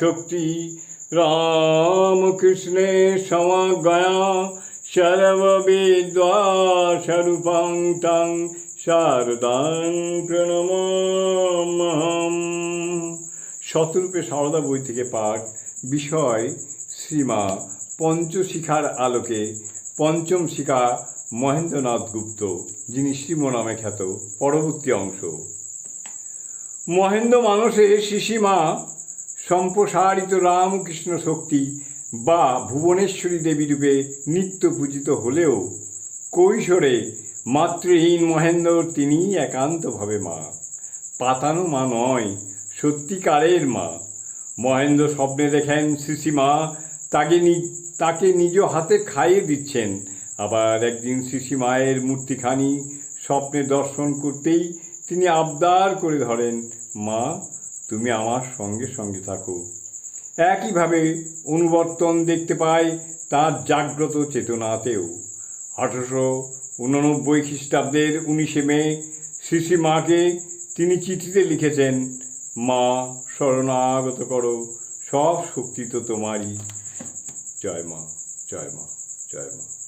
শক্তি। রামকৃষ্ণে সমাগয়া সর্ববিদ্যা স্বরূপং তং শারদাং প্রণমাম্যহম। শতরূপে সারদা বই থেকে পাঠ, বিষয়, শ্রীমা, পঞ্চশিখার আলোকে পঞ্চম শিখা মহেন্দ্রনাথ গুপ্ত, যিনি শ্রীম নামে খ্যাত, পরবর্তী অংশ। মহেন্দ্র মানসে শিশিমা সম্প্রসারিত রামকৃষ্ণ শক্তি বা ভুবনেশ্বরী দেবী রূপে নিত্য পূজিত হলেও কৈশোরে মাতৃহীন মহেন্দ্র তিনি একান্তভাবে মা। পাতানো মা নয়, সত্যিকারের মা। মহেন্দ্র স্বপ্নে দেখেন শিশিমা তাকে তাকে নিজ হাতে খাইয়ে দিচ্ছেন। আবার একদিন শিশি মায়ের মূর্তিখানি স্বপ্নে দর্শন করতেই তিনি আবদার করে ধরেন, মা, তুমি আমার সঙ্গে সঙ্গে থাকো। একইভাবে অনুবর্তন দেখতে পাই তার জাগ্রত চেতনাতেও। আঠারোশো উননব্বই খ্রিস্টাব্দের উনিশে মে শিশি মাকে তিনি চিঠিতে লিখেছেন, মা, শরণাগত করো, সব শক্তি তো তোমারই। জয় মা জয় মা জয় মা।